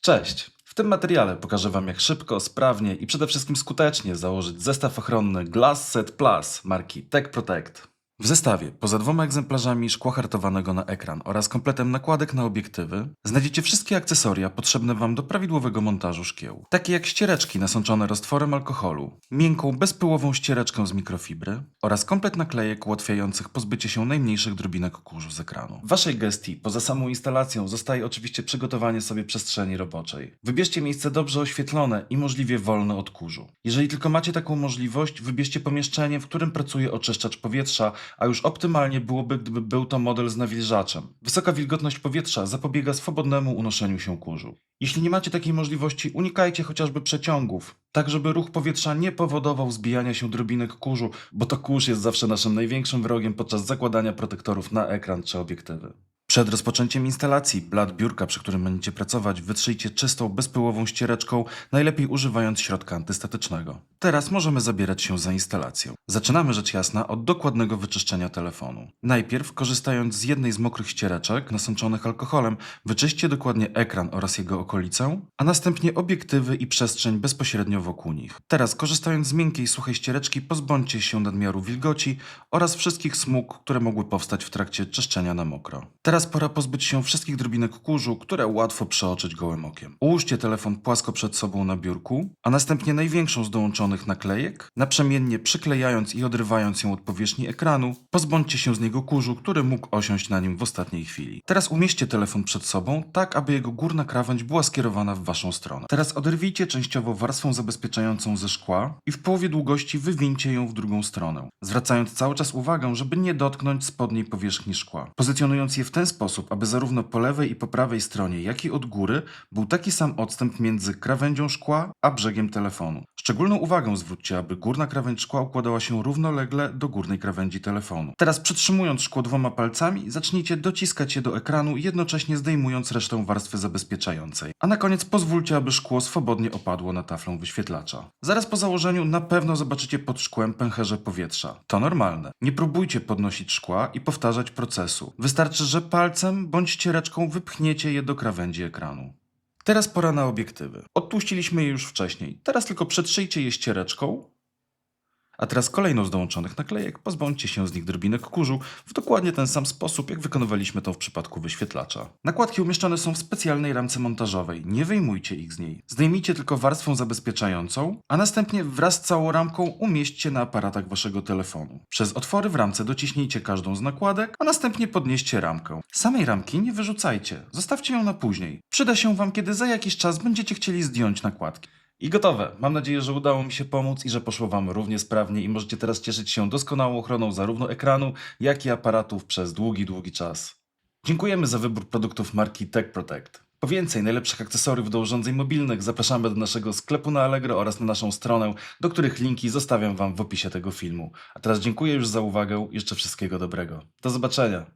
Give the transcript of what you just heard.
Cześć! W tym materiale pokażę Wam jak szybko, sprawnie i przede wszystkim skutecznie założyć zestaw ochronny Glass Set Plus marki Tech Protect. W zestawie, poza dwoma egzemplarzami szkła hartowanego na ekran oraz kompletem nakładek na obiektywy, znajdziecie wszystkie akcesoria potrzebne Wam do prawidłowego montażu szkieł. Takie jak ściereczki nasączone roztworem alkoholu, miękką, bezpyłową ściereczkę z mikrofibry oraz komplet naklejek ułatwiających pozbycie się najmniejszych drobinek kurzu z ekranu. W Waszej gestii, poza samą instalacją, zostaje oczywiście przygotowanie sobie przestrzeni roboczej. Wybierzcie miejsce dobrze oświetlone i możliwie wolne od kurzu. Jeżeli tylko macie taką możliwość, wybierzcie pomieszczenie, w którym pracuje oczyszczacz powietrza, a już optymalnie byłoby, gdyby był to model z nawilżaczem. Wysoka wilgotność powietrza zapobiega swobodnemu unoszeniu się kurzu. Jeśli nie macie takiej możliwości, unikajcie chociażby przeciągów, tak żeby ruch powietrza nie powodował zbijania się drobinek kurzu, bo to kurz jest zawsze naszym największym wrogiem podczas zakładania protektorów na ekran czy obiektywy. Przed rozpoczęciem instalacji blat biurka, przy którym będziecie pracować, wytrzyjcie czystą, bezpyłową ściereczką, najlepiej używając środka antystatycznego. Teraz możemy zabierać się za instalację. Zaczynamy rzecz jasna od dokładnego wyczyszczenia telefonu. Najpierw, korzystając z jednej z mokrych ściereczek nasączonych alkoholem, wyczyśćcie dokładnie ekran oraz jego okolicę, a następnie obiektywy i przestrzeń bezpośrednio wokół nich. Teraz, korzystając z miękkiej, suchej ściereczki, pozbądźcie się nadmiaru wilgoci oraz wszystkich smug, które mogły powstać w trakcie czyszczenia na mokro. Teraz pora pozbyć się wszystkich drobinek kurzu, które łatwo przeoczyć gołym okiem. Ułóżcie telefon płasko przed sobą na biurku, a następnie największą z dołączonych naklejek, naprzemiennie przyklejając i odrywając ją od powierzchni ekranu, pozbądźcie się z niego kurzu, który mógł osiąść na nim w ostatniej chwili. Teraz umieśćcie telefon przed sobą, tak aby jego górna krawędź była skierowana w waszą stronę. Teraz oderwijcie częściowo warstwę zabezpieczającą ze szkła i w połowie długości wywincie ją w drugą stronę, zwracając cały czas uwagę, żeby nie dotknąć spodniej powierzchni szkła. Pozycjonując je w ten sposób, aby zarówno po lewej i po prawej stronie, jak i od góry był taki sam odstęp między krawędzią szkła a brzegiem telefonu. Szczególną uwagę zwróćcie, aby górna krawędź szkła układała się równolegle do górnej krawędzi telefonu. Teraz przytrzymując szkło dwoma palcami, zacznijcie dociskać je do ekranu, jednocześnie zdejmując resztę warstwy zabezpieczającej. A na koniec pozwólcie, aby szkło swobodnie opadło na taflę wyświetlacza. Zaraz po założeniu na pewno zobaczycie pod szkłem pęcherze powietrza. To normalne. Nie próbujcie podnosić szkła i powtarzać procesu. Wystarczy, że palcem bądź ściereczką wypchniecie je do krawędzi ekranu. Teraz pora na obiektywy. Odpuściliśmy je już wcześniej. Teraz tylko przetrzyjcie je ściereczką. A teraz kolejną z dołączonych naklejek pozbądźcie się z nich drobinek kurzu w dokładnie ten sam sposób, jak wykonywaliśmy to w przypadku wyświetlacza. Nakładki umieszczone są w specjalnej ramce montażowej. Nie wyjmujcie ich z niej. Zdejmijcie tylko warstwę zabezpieczającą, a następnie wraz z całą ramką umieśćcie na aparatach waszego telefonu. Przez otwory w ramce dociśnijcie każdą z nakładek, a następnie podnieście ramkę. Samej ramki nie wyrzucajcie. Zostawcie ją na później. Przyda się wam, kiedy za jakiś czas będziecie chcieli zdjąć nakładki. I gotowe. Mam nadzieję, że udało mi się pomóc i że poszło Wam równie sprawnie i możecie teraz cieszyć się doskonałą ochroną zarówno ekranu, jak i aparatów przez długi, długi czas. Dziękujemy za wybór produktów marki Tech Protect. Po więcej najlepszych akcesoriów do urządzeń mobilnych zapraszamy do naszego sklepu na Allegro oraz na naszą stronę, do których linki zostawiam Wam w opisie tego filmu. A teraz dziękuję już za uwagę i jeszcze wszystkiego dobrego. Do zobaczenia.